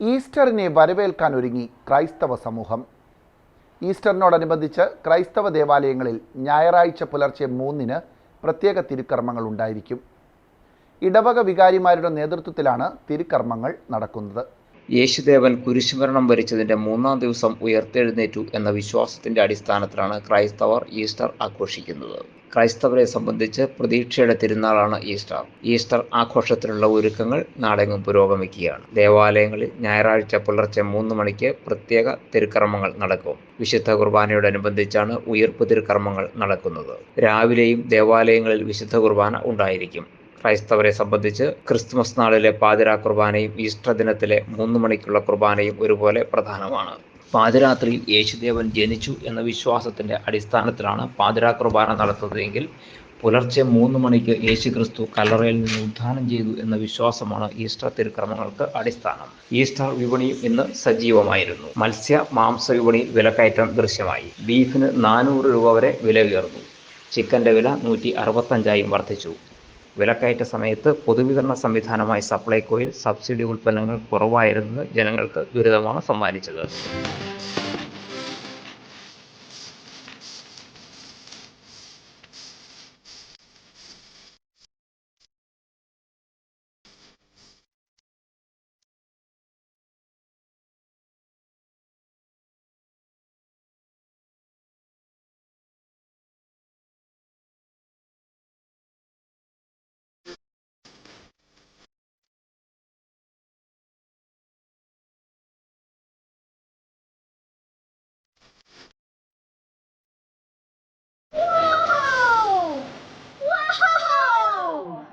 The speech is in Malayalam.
ഈസ്റ്ററിനെ വരവേൽക്കാൻ ഒരുങ്ങി ക്രൈസ്തവ സമൂഹം. ഈസ്റ്ററിനോടനുബന്ധിച്ച് ക്രൈസ്തവ ദേവാലയങ്ങളിൽ ഞായറാഴ്ച പുലർച്ചെ മൂന്നിന് പ്രത്യേക തിരുക്കർമ്മങ്ങൾ ഉണ്ടായിരിക്കും. ഇടവക വികാരിമാരുടെ നേതൃത്വത്തിലാണ് തിരുക്കർമ്മങ്ങൾ നടക്കുന്നത്. യേശുദേവൻ കുരിശുമരണം വരിച്ചതിന്റെ മൂന്നാം ദിവസം ഉയർത്തെഴുന്നേറ്റു എന്ന വിശ്വാസത്തിന്റെ അടിസ്ഥാനത്തിലാണ് ക്രൈസ്തവർ ഈസ്റ്റർ ആഘോഷിക്കുന്നത്. ക്രൈസ്തവരെ സംബന്ധിച്ച് പ്രതീക്ഷയുടെ തിരുനാളാണ് ഈസ്റ്റർ. ഈസ്റ്റർ ആഘോഷത്തിനുള്ള ഒരുക്കങ്ങൾ നാടെങ്ങും പുരോഗമിക്കുകയാണ്. ദേവാലയങ്ങളിൽ ഞായറാഴ്ച പുലർച്ചെ മൂന്ന് മണിക്ക് പ്രത്യേക തിരുക്കർമ്മങ്ങൾ നടക്കും. വിശുദ്ധ കുർബാനയോടനുബന്ധിച്ചാണ് ഉയർപ്പ് തിരുക്കർമ്മങ്ങൾ നടക്കുന്നത്. രാവിലെയും ദേവാലയങ്ങളിൽ വിശുദ്ധ കുർബാന ഉണ്ടായിരിക്കും. ക്രൈസ്തവരെ സംബന്ധിച്ച് ക്രിസ്തുമസ് നാളിലെ പാതിരാ കുർബാനയും ഈസ്റ്റർ ദിനത്തിലെ മൂന്ന് മണിക്കുള്ള കുർബാനയും ഒരുപോലെ പ്രധാനമാണ്. പാതിരാത്രിയിൽ യേശുദേവൻ ജനിച്ചു എന്ന വിശ്വാസത്തിന്റെ അടിസ്ഥാനത്തിലാണ് പാതിരാ കുർബാന നടത്തുന്നതെങ്കിൽ പുലർച്ചെ മൂന്ന് മണിക്ക് യേശു ക്രിസ്തു കല്ലറയിൽ നിന്ന് ഉദ്ധാനം ചെയ്തു എന്ന വിശ്വാസമാണ് ഈസ്റ്റർ തിരുക്രമങ്ങൾക്ക് അടിസ്ഥാനം. ഈസ്റ്റർ വിപണിയും ഇന്ന് സജീവമായിരുന്നു. മത്സ്യ മാംസ വിപണിയിൽ വിലക്കയറ്റം ദൃശ്യമായി. ബീഫിന് നാനൂറ് രൂപ വരെ വില ഉയർന്നു ചിക്കന്റെ വില നൂറ്റി അറുപത്തഞ്ചായും വർദ്ധിച്ചു. വിലക്കയറ്റ സമയത്ത് പൊതുവിതരണ സംവിധാനമായ സപ്ലൈകോയിൽ സബ്സിഡി ഉൽപ്പന്നങ്ങൾ കുറവായിരുന്നത് ജനങ്ങൾക്ക് ദുരിതമാണ് സമ്മാനിച്ചത്.